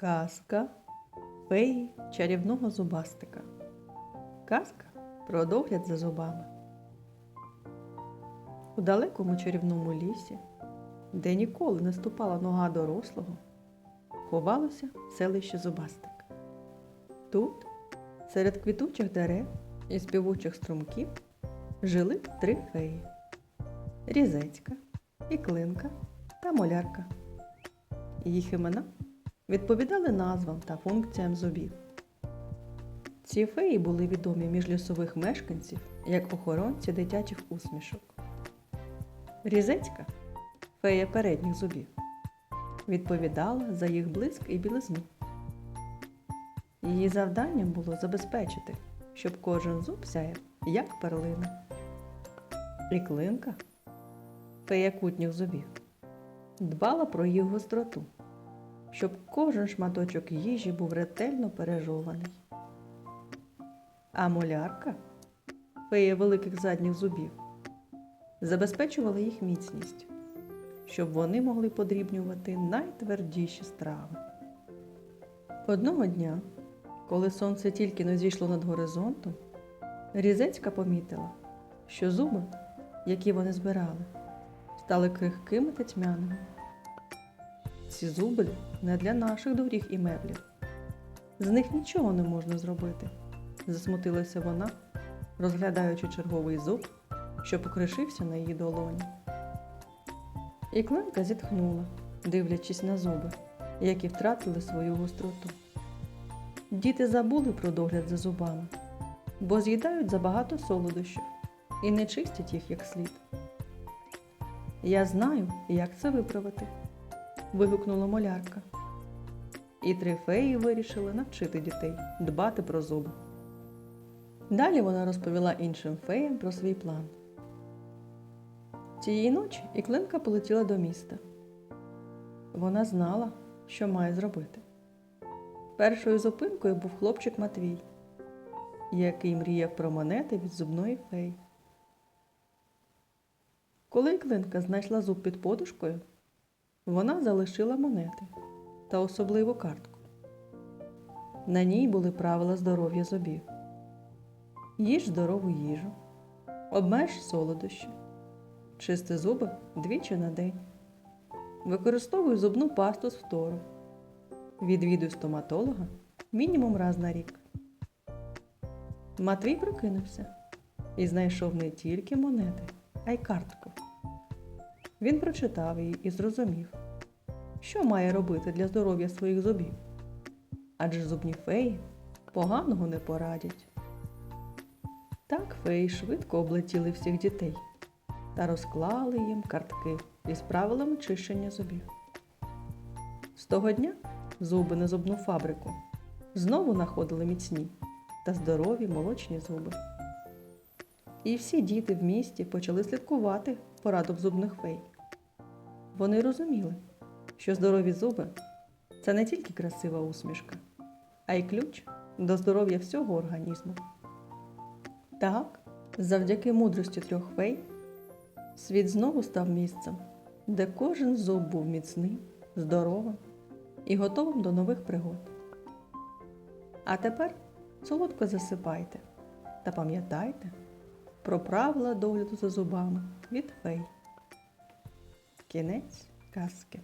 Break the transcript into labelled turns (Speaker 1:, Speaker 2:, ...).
Speaker 1: Казка феї чарівного зубастика. Казка про догляд за зубами. У далекому чарівному лісі, де ніколи не ступала нога дорослого, ховалося селище Зубастик. Тут, серед квітучих дерев і співучих струмків, жили три феї: Різецька, Іклинка та Молярка. Їх імена відповідали назвам та функціям зубів. Ці феї були відомі між лісових мешканців як охоронці дитячих усмішок. Різецька фея передніх зубів відповідала за їх блиск і білизну. Її завданням було забезпечити, щоб кожен зуб сяяв, як перлина. І клинка фея кутніх зубів дбала про їх гостроту, щоб кожен шматочок їжі був ретельно пережований. А молярка, фея великих задніх зубів, забезпечувала їх міцність, щоб вони могли подрібнювати найтвердіші страви. Одного дня, коли сонце тільки не зійшло над горизонтом, Різецька помітила, що зуби, які вони збирали, стали крихкими та тьмяними. Ці зуби не для наших доріг і меблів. З них нічого не можна зробити, засмутилася вона, розглядаючи черговий зуб, що покришився на її долоні. І Кленка зітхнула, дивлячись на зуби, які втратили свою гостроту. Діти забули про догляд за зубами, бо з'їдають забагато солодощів і не чистять їх як слід. Я знаю, як це виправити, вигукнула молярка. І три феї вирішили навчити дітей дбати про зуби. Далі вона розповіла іншим феям про свій план. Цієї ночі Іклинка полетіла до міста. Вона знала, що має зробити. Першою зупинкою був хлопчик Матвій, який мріяв про монети від зубної феї. Коли Іклинка знайшла зуб під подушкою, вона залишила монети та особливу картку. На ній були правила здоров'я зубів. Їж здорову їжу, обмеж солодощі, чисти зуби двічі на день. Використовуй зубну пасту з фтору. Відвідуй стоматолога мінімум раз на рік. Матвій прокинувся і знайшов не тільки монети, а й картку. Він прочитав її і зрозумів, що має робити для здоров'я своїх зубів. Адже зубні феї поганого не порадять. Так феї швидко облетіли всіх дітей та розклали їм картки із правилами чищення зубів. З того дня зуби на зубну фабрику знову находили міцні та здорові молочні зуби. І всі діти в місті почали слідкувати порадом зубних фей. Вони розуміли, що здорові зуби це не тільки красива усмішка, а й ключ до здоров'я всього організму. Так, завдяки мудрості трьох фей, світ знову став місцем, де кожен зуб був міцним, здоровим і готовим до нових пригод. А тепер солодко засипайте та пам'ятайте про правила догляду за зубами від фей. Кінець казки.